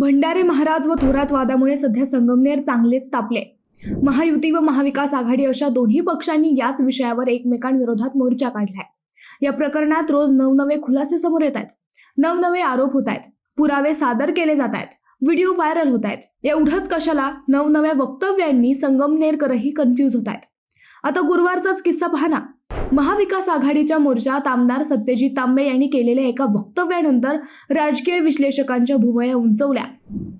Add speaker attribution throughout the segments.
Speaker 1: भंडारे महाराज व थोरात वादामुळे सध्या संगमनेर चांगलेच तापले. महायुती व महाविकास आघाडी अशा दोन्ही पक्षांनी याच विषयावर एकमेकांविरोधात मोर्चा काढलाय. या प्रकरणात रोज नवनवे खुलासे समोर येत आहेत नवनवे आरोप होत आहेत पुरावे सादर केले जात आहेत व्हिडिओ व्हायरल होत आहेत एवढंच कशाला? नवनव्या वक्तव्यांनी संगमनेरकरही कन्फ्यूज होत आहेत आता गुरुवारचाच किस्सा पहा ना. महाविकास आघाडीच्या मोर्चात आमदार सत्यजित तांबे यांनी केलेल्या एका वक्तव्यानंतर राजकीय विश्लेषकांच्या भुवया उंचवल्या.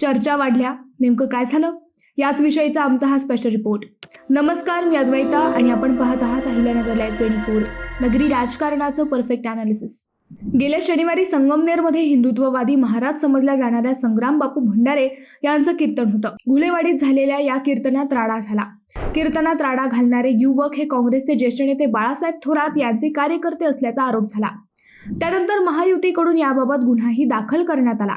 Speaker 1: चर्चा वाढल्या. नेमकं काय झालं? याच विषयीचा आमचा हा स्पेशल रिपोर्ट नमस्कार मी अद्वैता आणि आपण पाहत आहात अहिल्यानगर लाईव्ह ट्वेंटी फोर नगरी राजकारणाचं परफेक्ट अनालिसिस गेल्या शनिवारी संगमनेरमध्ये हिंदुत्ववादी महाराज समजल्या जाणाऱ्या संग्राम बापू भंडारे यांचं कीर्तन होतं. घुलेवाडीत झालेल्या या कीर्तनात राडा झाला. कीर्तनात राडा घालणारे युवक हे काँग्रेसचे ज्येष्ठ नेते बाळासाहेब थोरात यांचे कार्यकर्ते असल्याचा आरोप झाला. त्यानंतर महायुतीकडून याबाबत गुन्हाही दाखल करण्यात आला.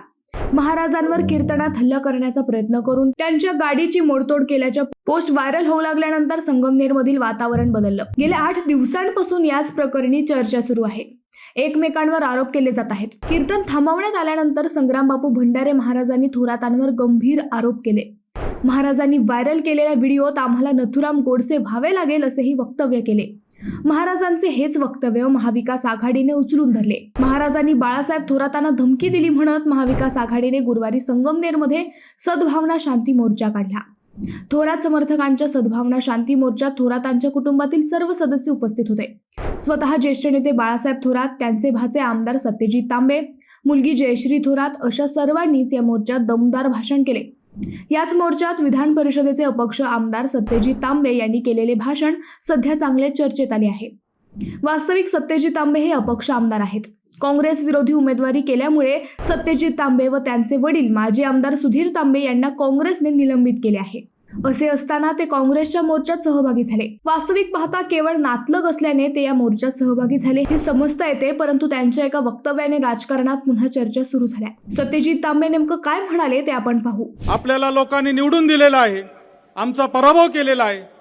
Speaker 1: महाराजांवर कीर्तनात हल्ला करण्याचा प्रयत्न करून त्यांच्या गाडीची मोडतोड केल्याच्या पोस्ट व्हायरल होऊ लागल्यानंतर संगमनेरमधील वातावरण बदललं. गेल्या आठ दिवसांपासून याच प्रकरणी चर्चा सुरू आहे. एकमेकांवर आरोप केले जात आहेत. कीर्तन थांबवण्यात आल्यानंतर संग्रामबापू भंडारे महाराजांनी थोरातांवर गंभीर आरोप केले. महाराजांनी व्हायरल केलेल्या व्हिडिओत आम्हाला नथुराम गोडसे व्हावे लागेल असेही वक्तव्य केले. महाराजांचे हेच वक्तव्य महाविकास आघाडीने उचलून धरले. महाराजांनी बाळासाहेब थोरातांना धमकी दिली म्हणत महाविकास आघाडीने गुरुवारी संगमनेरमध्ये सद्भावना शांती मोर्चा काढला. थोरात समर्थकांच्या सद्भावना शांती मोर्चात थोरातांच्या कुटुंबातील सर्व सदस्य उपस्थित होते. स्वतः ज्येष्ठ नेते बाळासाहेब थोरात त्यांचे भाचे आमदार सत्यजित तांबे मुलगी जयश्री थोरात अशा सर्वांनीच या मोर्चात दमदार भाषण केले. याच मोर्चात विधान परिषदेचे अपक्ष आमदार सत्यजित तांबे यांनी केलेले भाषण सध्या चांगले चर्चेत आले आहे. वास्तविक सत्यजित तांबे हे अपक्ष आमदार आहेत. काँग्रेस विरोधी उमेदवारी केल्यामुळे सत्यजित तांबे व त्यांचे वडील माजी आमदार सुधीर तांबे यांना काँग्रेसने निलंबित केले आहे. असे असताना ते काँग्रेसच्या मोर्चात सहभागी झाले. वास्तविक पाहता केवळ नातलग असल्याने ते या मोर्चात सहभागी झाले हे समजता येते परंतु त्यांच्या एका वक्तव्याने राजकारणात पुन्हा चर्चा सुरू झाल्या. सत्यजित तांबे नेमकं काय म्हणाले ते आपण पाहू.
Speaker 2: आपल्याला लोकांनी निवडून दिलेलं आहे. आमचा पराभव केलेला आहे.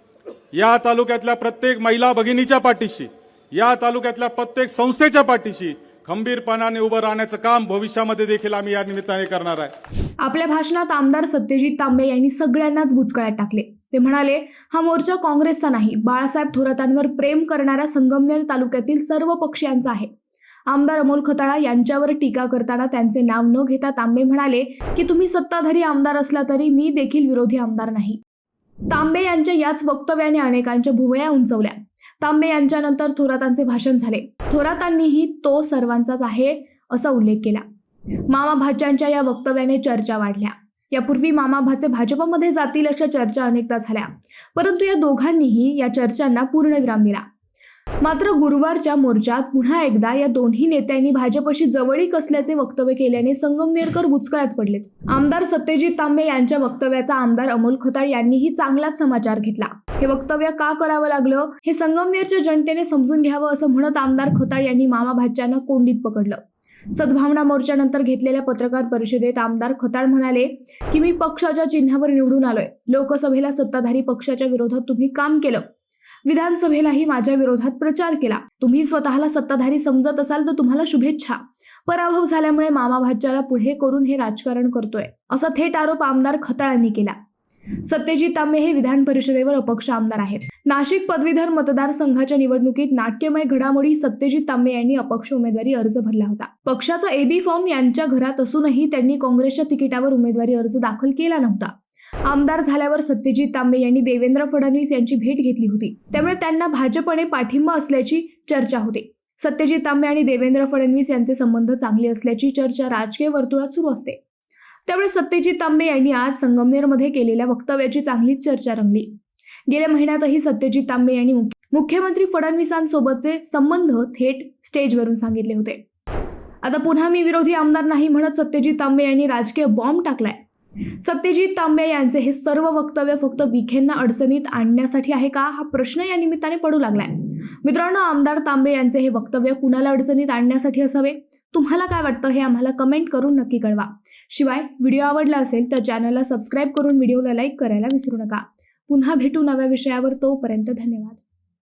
Speaker 2: या तालुक्यातल्या प्रत्येक महिला भगिनीच्या पाठीशी या तालुक्यातल्या प्रत्येक संस्थेच्या पाठीशी खंबीरपणाने उभं राहण्याचं काम भविष्यामध्ये देखील आम्ही या निमित्ताने करणार आहे.
Speaker 1: आपल्या भाषणात आमदार सत्यजित तांबे यांनी सगळ्यांनाच बुचकळ्यात टाकले. ते म्हणाले हा मोर्चा काँग्रेसचा नाही बाळासाहेब थोरातांवर प्रेम करणाऱ्या संगमनेर तालुक्यातील सर्व पक्षीयांचा आहे. आमदार अमोल खताळा यांच्यावर टीका करताना त्यांचे नाव न घेता तांबे म्हणाले की तुम्ही सत्ताधारी आमदार असला तरी मी देखील विरोधी आमदार नाही. तांबे यांच्या याच वक्तव्याने अनेकांच्या भुवया उंचवल्या. तांबे यांच्यानंतर थोरातांचे भाषण झाले. थोरातांनीही तो सर्वांचाच आहे असा उल्लेख केला. मामा भाच्यांच्या या वक्तव्याने चर्चा वाढल्या. यापूर्वी मामा भाचे भाजपमध्ये जातील अशा चर्चा अनेकदा झाल्या. परंतु या दोघांनीही या चर्चांना पूर्णविराम दिला. मात्र गुरुवारच्या मोर्चात पुन्हा एकदा या दोन्ही नेत्यांनी भाजपशी जवळीक असल्याचे वक्तव्य केल्याने संगमनेरकर बुचकळ्यात पडलेत. आमदार सत्यजित तांबे यांच्या वक्तव्याचा आमदार अमोल खताळ यांनीही चांगलाच समाचार घेतला. हे वक्तव्य का करावं लागलं? हे संगमनेरच्या जनतेने समजून घ्यावं असं म्हणत आमदार खताळ यांनी मामा भाच्यानं कोंडीत पकडलं. सद्भावना मोर्चानंतर घेतलेल्या पत्रकार परिषदेत आमदार खताळ म्हणाले की मी पक्षाच्या चिन्हावर निवडून आलोय. लोकसभेला सत्ताधारी पक्षाच्या विरोधात तुम्ही काम केलं. विधानसभेलाही माझ्या विरोधात प्रचार केला. तुम्ही स्वतःला सत्ताधारी समजत असाल तर तुम्हाला शुभेच्छा. पराभव झाल्यामुळे मामा भाज्याला पुढे करून हे राजकारण करतोय असा थेट आरोप आमदार खताळांनी केला. सत्यजित तांबे हे विधान परिषदेवर अपक्ष आमदार आहेत. नाशिक पदवीधर मतदारसंघाच्या निवडणुकीत नाट्यमय घडामोडी सत्यजित तांबे यांनी अपक्ष उमेदवारी अर्ज भरला होता. पक्षाचा एबी फॉर्म यांच्या घरात असूनही त्यांनी काँग्रेसच्या तिकिटावर उमेदवारी अर्ज दाखल केला नव्हता. आमदार झाल्यावर सत्यजित तांबे यांनी देवेंद्र फडणवीस यांची भेट घेतली होती. त्यामुळे त्यांना भाजपने पाठिंबा असल्याची चर्चा होते. सत्यजित तांबे आणि देवेंद्र फडणवीस यांचे संबंध चांगले असल्याची चर्चा राजकीय वर्तुळात सुरू असते. त्यामुळे सत्यजित तांबे यांनी आज संगमनेरमध्ये केलेल्या वक्तव्याची चांगलीच चर्चा रंगली. गेल्या महिन्यातही सत्यजित तांबे यांनी मुख्यमंत्री फडणवीसांसोबतचे संबंध थेट स्टेजवरून सांगितले होते. आता पुन्हा मी विरोधी आमदार नाही म्हणत सत्यजित तांबे यांनी राजकीय बॉम्ब टाकलाय. सत्यजित तांबे यांचे हे सर्व वक्तव्य फक्त विखेंना अडचणीत आणण्यासाठी आहे का? हा प्रश्न या निमित्ताने पडू लागलाय. मित्रांनो आमदार तांबे यांचे हे वक्तव्य कुणाला अडचणीत आणण्यासाठी असावे? तुम्हाला काय वाटतं हे आम्हाला कमेंट करून नक्की कळवा. शिवाय व्हिडिओ आवडला असेल तर चॅनलला सबस्क्राईब करून व्हिडिओला लाईक करायला विसरू नका. पुन्हा भेटू नव्या विषयावर तोपर्यंत धन्यवाद.